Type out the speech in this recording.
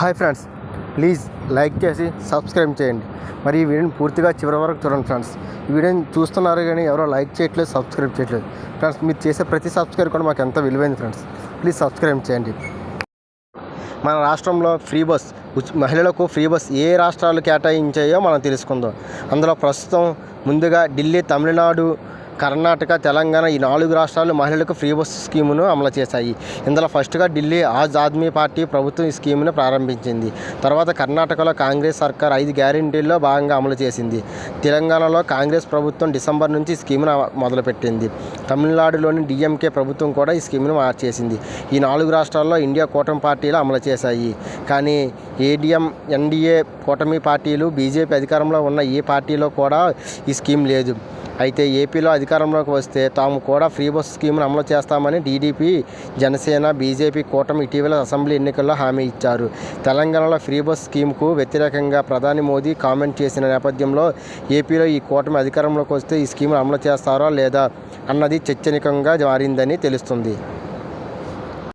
Hi friends please like చేసి subscribe చేయండి. మరి ఈ వీడియోని పూర్తిగా చివరి వరకు చూడండి ఫ్రెండ్స్. ఈ వీడియోని చూస్తున్నారు కానీ ఎవరో లైక్ చేయట్లేదు సబ్స్క్రైబ్ చేయట్లేదు. ఫ్రెండ్స్ మీరు చేసే ప్రతి సబ్స్క్రైబ్ కూడా మాకు ఎంత విలువైంది ఫ్రెండ్స్. ప్లీజ్ సబ్స్క్రైబ్ చేయండి. మన రాష్ట్రంలో ఫ్రీ బస్ మహిళలకు ఫ్రీ బస్ ఏ రాష్ట్రాలు కేటాయించాయో మనం తెలుసుకుందాం. అందులో ప్రస్తుతం ముందుగా ఢిల్లీ తమిళనాడు కర్ణాటక తెలంగాణ ఈ నాలుగు రాష్ట్రాలు మహిళలకు ఫ్రీ బస్సు స్కీమును అమలు చేశాయి. ఇందులో ఫస్ట్గా ఢిల్లీ ఆజ్ ఆద్మీ పార్టీ ప్రభుత్వం ఈ స్కీమును ప్రారంభించింది. తర్వాత కర్ణాటకలో కాంగ్రెస్ సర్కార్ ఐదు గ్యారెంటీల్లో భాగంగా అమలు చేసింది. తెలంగాణలో కాంగ్రెస్ ప్రభుత్వం డిసెంబర్ నుంచి ఈ స్కీమును మొదలుపెట్టింది. తమిళనాడులోని డిఎంకే ప్రభుత్వం కూడా ఈ స్కీమును మార్చేసింది. ఈ నాలుగు రాష్ట్రాల్లో ఇండియా కూటమి పార్టీలు అమలు చేశాయి. కానీ ఏడిఎం ఎన్డీఏ కూటమి పార్టీలు బీజేపీ అధికారంలో ఉన్న ఏ పార్టీలో కూడా ఈ స్కీమ్ లేదు. అయితే ఏపీలో అధికారంలోకి వస్తే తాము కూడా ఫ్రీ బస్ స్కీమ్ను అమలు చేస్తామని టీడీపీ జనసేన బీజేపీ కూటమి ఇటీవల అసెంబ్లీ ఎన్నికల్లో హామీ ఇచ్చారు. తెలంగాణలో ఫ్రీ బస్ స్కీమ్కు వ్యతిరేకంగా ప్రధాని మోదీ కామెంట్ చేసిన నేపథ్యంలో ఏపీలో ఈ కూటమి అధికారంలోకి వస్తే ఈ స్కీమ్ను అమలు చేస్తారా లేదా అన్నది చర్చనికంగా మారిందని తెలుస్తుంది.